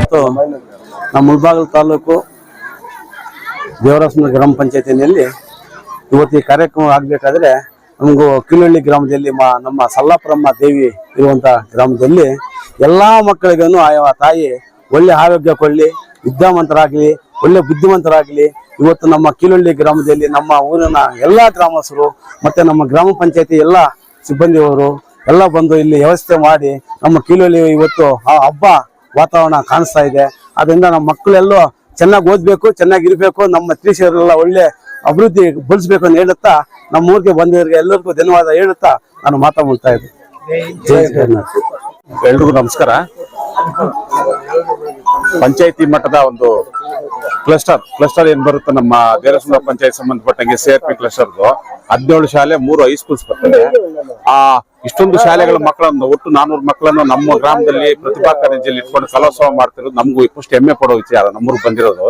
ಇವತ್ತು ನಮ್ಮ ಮುಳಬಾಗಿಲು ತಾಲೂಕು ದೇವರಸನ ಗ್ರಾಮ ಪಂಚಾಯತಿನಲ್ಲಿ ಇವತ್ತು ಈ ಕಾರ್ಯಕ್ರಮ ಆಗಬೇಕಾದ್ರೆ ನಮಗೂ ಕಿಲಹಳ್ಳಿ ಗ್ರಾಮದಲ್ಲಿ ಮಾ ನಮ್ಮ ಸಲ್ಲಾಪುರಮ್ಮ ದೇವಿ ಇರುವಂಥ ಗ್ರಾಮದಲ್ಲಿ ಎಲ್ಲ ಮಕ್ಕಳಿಗೂ ಆಯಾ ತಾಯಿ ಒಳ್ಳೆ ಆರೋಗ್ಯ ಕೊಳ್ಳಿ ವಿದ್ಯಾವಂತರಾಗಲಿ, ಒಳ್ಳೆ ಬುದ್ಧಿವಂತರಾಗಲಿ. ಇವತ್ತು ನಮ್ಮ ಕೀಲಹಳ್ಳಿ ಗ್ರಾಮದಲ್ಲಿ ನಮ್ಮ ಊರಿನ ಎಲ್ಲ ಗ್ರಾಮಸ್ಥರು ಮತ್ತು ನಮ್ಮ ಗ್ರಾಮ ಪಂಚಾಯತಿ ಎಲ್ಲ ಸಿಬ್ಬಂದಿಯವರು ಎಲ್ಲ ಬಂದು ಇಲ್ಲಿ ವ್ಯವಸ್ಥೆ ಮಾಡಿ ನಮ್ಮ ಕೀಲಹಳ್ಳಿ ಇವತ್ತು ಆ ಹಬ್ಬ ವಾತಾವರಣ ಕಾಣಿಸ್ತಾ ಇದೆ. ಅದರಿಂದ ನಮ್ಮ ಮಕ್ಕಳೆಲ್ಲೋ ಚೆನ್ನಾಗಿ ಓದಬೇಕು ಚೆನ್ನಾಗಿ ಇರಬೇಕು ನಮ್ಮ ಟೀಚರ್ರೆಲ್ಲ ಒಳ್ಳೆ ಅಭಿವೃದ್ಧಿ ಬಳಸ್ಬೇಕು ಅಂತ ಹೇಳುತ್ತಾ ನಮ್ಮ ಊರಿಗೆ ಬಂದವರಿಗೆ ಎಲ್ಲರಿಗೂ ಧನ್ಯವಾದ ಹೇಳುತ್ತಾ ನಾನು ಮಾತಾಡ್ತಾ ಇದ್ದೆ. ಜೈ ಜಗನ್ನಾಥ್ ಎಲ್ರಿಗೂ ನಮಸ್ಕಾರ. ಪಂಚಾಯತಿ ಮಟ್ಟದ ಒಂದು ಕ್ಲಸ್ಟರ್ ಕ್ಲಸ್ಟರ್ ಏನ್ ಬರುತ್ತೆ? ನಮ್ಮ ದೇವಸ್ಥಾನ ಪಂಚಾಯತ್ ಸಂಬಂಧಪಟ್ಟಂಗೆ ಸಿ ಆರ್ ಪಿ ಕ್ಲಸ್ಟರ್ ಹದಿನೇಳು ಶಾಲೆ, ಮೂರು ಹೈಸ್ಕೂಲ್ಸ್ ಬರ್ತದೆ ಆ, ಇಷ್ಟೊಂದು ಶಾಲೆಗಳ ಮಕ್ಕಳನ್ನು, ಒಟ್ಟು ನಾನೂರು ಮಕ್ಕಳನ್ನು ನಮ್ಮ ಗ್ರಾಮದಲ್ಲಿ ಪ್ರತಿಭಾ ಕಾಲೇಜಲ್ಲಿ ಇಟ್ಕೊಂಡು ಕಲೋತ್ಸವ ಮಾಡ್ತಿರೋದು. ನಮಗೂ ಇಪ್ಪಷ್ಟು ಹೆಮ್ಮೆ ಪಡೋ ವಿಚಾರ ನಮ್ಮೂರಿಗೆ ಬಂದಿರೋದು.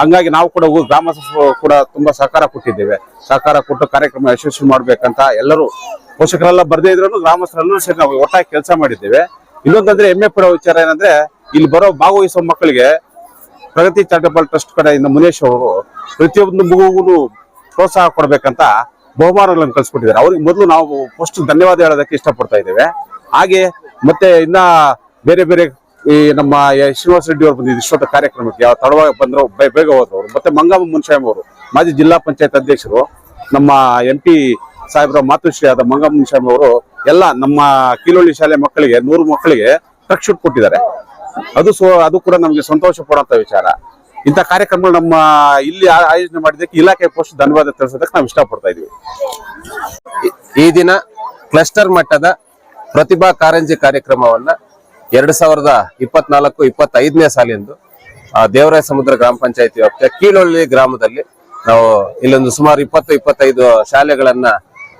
ಹಂಗಾಗಿ ನಾವು ಕೂಡ ಗ್ರಾಮ ಗ್ರಾಮಸ್ಥರು ಕೂಡ ತುಂಬಾ ಸಹಕಾರ ಕೊಟ್ಟಿದ್ದೇವೆ. ಸಹಕಾರ ಕೊಟ್ಟು ಕಾರ್ಯಕ್ರಮ ಯಶಸ್ವಿ ಮಾಡ್ಬೇಕಂತ ಎಲ್ಲರೂ ಪೋಷಕರೆಲ್ಲ ಬರ್ದೇ ಇದ್ರು ಗ್ರಾಮಸ್ಥರೆಲ್ಲರೂ ಸೇರಿ ನಾವು ಒಟ್ಟಾಗಿ ಕೆಲಸ ಮಾಡಿದ್ದೇವೆ. ಇನ್ನೊಂದಂದ್ರೆ ಹೆಮ್ಮೆ ಪಡೋ ವಿಚಾರ ಏನಂದ್ರೆ ಇಲ್ಲಿ ಬರೋ ಭಾಗವಹಿಸೋ ಮಕ್ಕಳಿಗೆ ಪ್ರಗತಿ ಚಾರಿಟಬಲ್ ಟ್ರಸ್ಟ್ ಕಡೆಯಿಂದ ಮುನೇಶ್ ಅವರು ಪ್ರತಿಯೊಂದು ಮಗುಗೂ ಪ್ರೋತ್ಸಾಹ ಕೊಡಬೇಕಂತ ಬಹುಮಾನಗಳನ್ನು ಕಳ್ಸಿಕೊಟ್ಟಿದ್ದಾರೆ. ಅವ್ರಿಗೆ ಮೊದಲು ನಾವು ಫಸ್ಟ್ ಧನ್ಯವಾದ ಹೇಳೋದಕ್ಕೆ ಇಷ್ಟಪಡ್ತಾ ಇದ್ದೇವೆ. ಹಾಗೆ ಮತ್ತೆ ಇನ್ನ ಬೇರೆ ಬೇರೆ ಈ ನಮ್ಮ ಶ್ರೀನಿವಾಸ ರೆಡ್ಡಿ ಅವರು ಬಂದಿದ್ದು ಇಷ್ಟೊತ್ತ ಕಾರ್ಯಕ್ರಮಕ್ಕೆ ಯಾವ ತಡವಾಗಿ ಬಂದ್ರು ಬೇಗ ಹೋದವರು ಮತ್ತೆ ಮಂಗಮ್ಮ ಮುನ್ಸಾಯಂ ಅವರು, ಮಾಜಿ ಜಿಲ್ಲಾ ಪಂಚಾಯತ್ ಅಧ್ಯಕ್ಷರು, ನಮ್ಮ ಎಂ ಪಿ ಸಾಹೇಬ್ರ ಮಾತೃಶ್ರೀ ಆದ ಮಂಗಮ್ಮ ಮುನ್ಸಾಯಂ ಅವರು ಎಲ್ಲ ನಮ್ಮ ಕೀಲೋಳಿ ಶಾಲೆ ಮಕ್ಕಳಿಗೆ, ನೂರು ಮಕ್ಕಳಿಗೆ ಟ್ರಕ್ ಶೂಟ್ ಕೊಟ್ಟಿದ್ದಾರೆ. ಅದು ಸೊ, ಅದು ಕೂಡ ನಮಗೆ ಸಂತೋಷ ಪಡುವಂತ ವಿಚಾರ. ಇಂತ ಕಾರ್ಯಕ್ರಮಗಳು ನಮ್ಮ ಇಲ್ಲಿ ಆಯೋಜನೆ ಮಾಡಿದಕ್ಕೆ ಇಲಾಖೆ ಪೋಸ್ಟ್ ಧನ್ಯವಾದ ತಿಳಿಸೋದಕ್ಕೆ ನಾವು ಇಷ್ಟಪಡ್ತಾ ಇದೀವಿ ಈ ದಿನ ಕ್ಲಸ್ಟರ್ ಮಟ್ಟದ ಪ್ರತಿಭಾ ಕಾರಂಜಿ ಕಾರ್ಯಕ್ರಮವನ್ನ ಎರಡ್ ಸಾವಿರದ ಇಪ್ಪತ್ನಾಲ್ಕು, ಇಪ್ಪತ್ತೈದನೇ ಸಾಲಿಂದು ದೇವರಾಯ ಸಮುದ್ರ ಗ್ರಾಮ ಪಂಚಾಯತಿ ವ್ಯಾಪ್ತಿಯ ಕೀಳೊಳ್ಳಿ ಗ್ರಾಮದಲ್ಲಿ ನಾವು ಇಲ್ಲೊಂದು ಸುಮಾರು ಇಪ್ಪತ್ತು, ಇಪ್ಪತ್ತೈದು ಶಾಲೆಗಳನ್ನ,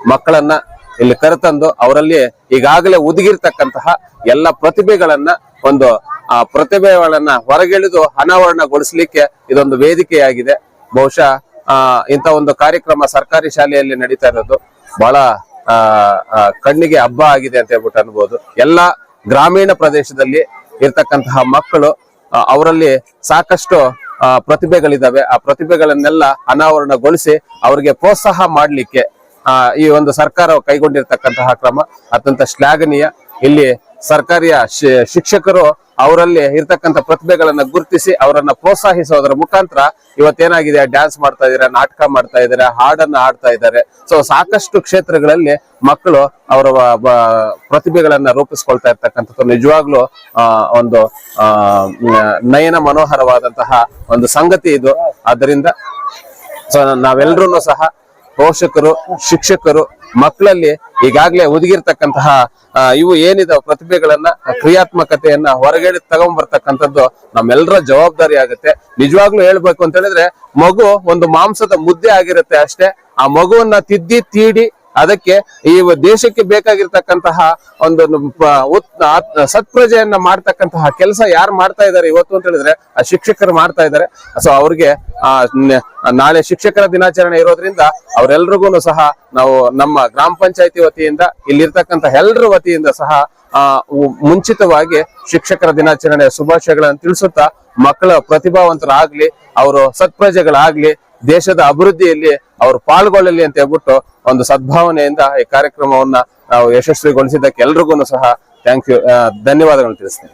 ಮಕ್ಕಳನ್ನ ಇಲ್ಲಿ ಕರೆತಂದು ಅವರಲ್ಲಿ ಈಗಾಗಲೇ ಉದುಗಿರ್ತಕ್ಕಂತಹ ಎಲ್ಲ ಪ್ರತಿಭೆಗಳನ್ನ ಒಂದು, ಆ, ಪ್ರತಿಭೆಗಳನ್ನ ಹೊರಗೆಳೆದು ಅನಾವರಣಗೊಳಿಸಲಿಕ್ಕೆ ಇದೊಂದು ವೇದಿಕೆಯಾಗಿದೆ. ಬಹುಶಃ, ಆ, ಇಂಥ ಒಂದು ಕಾರ್ಯಕ್ರಮ ಸರ್ಕಾರಿ ಶಾಲೆಯಲ್ಲಿ ನಡೀತಾ ಇರೋದು ಬಹಳ, ಆ ಕಣ್ಣಿಗೆ ಹಬ್ಬ ಆಗಿದೆ ಅಂತ ಹೇಳ್ಬಿಟ್ಟು ಅನ್ಬೋದು. ಎಲ್ಲ ಗ್ರಾಮೀಣ ಪ್ರದೇಶದಲ್ಲಿ ಇರ್ತಕ್ಕಂತಹ ಮಕ್ಕಳು ಅವರಲ್ಲಿ ಸಾಕಷ್ಟು ಪ್ರತಿಭೆಗಳಿದಾವೆ. ಆ ಪ್ರತಿಭೆಗಳನ್ನೆಲ್ಲ ಅನಾವರಣಗೊಳಿಸಿ ಅವರಿಗೆ ಪ್ರೋತ್ಸಾಹ ಮಾಡಲಿಕ್ಕೆ ಈ ಒಂದು ಸರ್ಕಾರ ಕೈಗೊಂಡಿರ್ತಕ್ಕಂತಹ ಕ್ರಮ ಅತ್ಯಂತ ಶ್ಲಾಘನೀಯ. ಇಲ್ಲಿ ಸರ್ಕಾರಿಯ ಶಿಕ್ಷಕರು ಅವರಲ್ಲಿ ಇರ್ತಕ್ಕಂಥ ಪ್ರತಿಭೆಗಳನ್ನ ಗುರುತಿಸಿ ಅವರನ್ನ ಪ್ರೋತ್ಸಾಹಿಸೋದ್ರ ಮುಖಾಂತರ ಇವತ್ತೇನಾಗಿದೆ? ಡ್ಯಾನ್ಸ್ ಮಾಡ್ತಾ ಇದಾರೆ, ನಾಟಕ ಮಾಡ್ತಾ ಇದಾರೆ, ಹಾಡನ್ನ ಆಡ್ತಾ ಇದ್ದಾರೆ ಸೊ ಸಾಕಷ್ಟು ಕ್ಷೇತ್ರಗಳಲ್ಲಿ ಮಕ್ಕಳು ಅವರ ಪ್ರತಿಭೆಗಳನ್ನ ರೂಪಿಸ್ಕೊಳ್ತಾ ಇರ್ತಕ್ಕಂಥದ್ದು ನಿಜವಾಗ್ಲೂ ಒಂದು ನಯನ ಮನೋಹರವಾದಂತಹ ಒಂದು ಸಂಗತಿ ಇದು. ಆದ್ದರಿಂದ, ಸೊ ನಾವೆಲ್ಲರೂ ಸಹ ಪೋಷಕರು, ಶಿಕ್ಷಕರು ಮಕ್ಕಳಲ್ಲಿ ಈಗಾಗಲೇ ಒದಗಿರ್ತಕ್ಕಂತಹ ಇವು ಏನಿದೆ ಪ್ರತಿಭೆಗಳನ್ನ, ಕ್ರಿಯಾತ್ಮಕತೆಯನ್ನ ಹೊರಗಡೆ ತಗೊಂಡ್ಬರ್ತಕ್ಕಂಥದ್ದು ನಮ್ಮೆಲ್ಲರ ಜವಾಬ್ದಾರಿ ಆಗುತ್ತೆ. ನಿಜವಾಗ್ಲೂ ಹೇಳ್ಬೇಕು ಅಂತ ಹೇಳಿದ್ರೆ ಮಗು ಒಂದು ಮಾಂಸದ ಮುದ್ದೆ ಆಗಿರುತ್ತೆ ಅಷ್ಟೇ. ಆ ಮಗುವನ್ನ ತಿದ್ದಿ, ತೀಡಿ ಅದಕ್ಕೆ ಈ ದೇಶಕ್ಕೆ ಬೇಕಾಗಿರ್ತಕ್ಕಂತಹ ಒಂದು ಸತ್ಪ್ರಜೆಯನ್ನ ಮಾಡ್ತಕ್ಕಂತಹ ಕೆಲಸ ಯಾರು ಮಾಡ್ತಾ ಇದ್ದಾರೆ ಇವತ್ತು ಅಂತ ಹೇಳಿದ್ರೆ, ಆ, ಶಿಕ್ಷಕರು ಮಾಡ್ತಾ ಇದ್ದಾರೆ ಸೊ ಅವ್ರಿಗೆ, ಆ ನಾಳೆ ಶಿಕ್ಷಕರ ದಿನಾಚರಣೆ ಇರೋದ್ರಿಂದ ಅವರೆಲ್ರಿಗೂ ಸಹ ನಾವು ನಮ್ಮ ಗ್ರಾಮ ಪಂಚಾಯತಿ ವತಿಯಿಂದ, ಇಲ್ಲಿರ್ತಕ್ಕಂಥ ಎಲ್ಲರ ವತಿಯಿಂದ ಸಹ, ಆ ಮುಂಚಿತವಾಗಿ ಶಿಕ್ಷಕರ ದಿನಾಚರಣೆಯ ಶುಭಾಶಯಗಳನ್ನು ತಿಳಿಸುತ್ತಾ ಮಕ್ಕಳ ಪ್ರತಿಭಾವಂತರಾಗ್ಲಿ, ಅವರು ಸತ್ಪ್ರಜೆಗಳಾಗ್ಲಿ ದೇಶದ ಅಭಿವೃದ್ಧಿಯಲ್ಲಿ ಅವರು ಪಾಲ್ಗೊಳ್ಳಲಿ ಅಂತ ಹೇಳ್ಬಿಟ್ಟು ಒಂದು ಸದ್ಭಾವನೆಯಿಂದ ಈ ಕಾರ್ಯಕ್ರಮವನ್ನ ನಾವು ಯಶಸ್ವಿಗೊಳಿಸಿದ್ದಕ್ಕೆ ಎಲ್ರಿಗೂ ಸಹ ಥ್ಯಾಂಕ್ ಯು ಧನ್ಯವಾದಗಳು ತಿಳಿಸ್ತೇನೆ.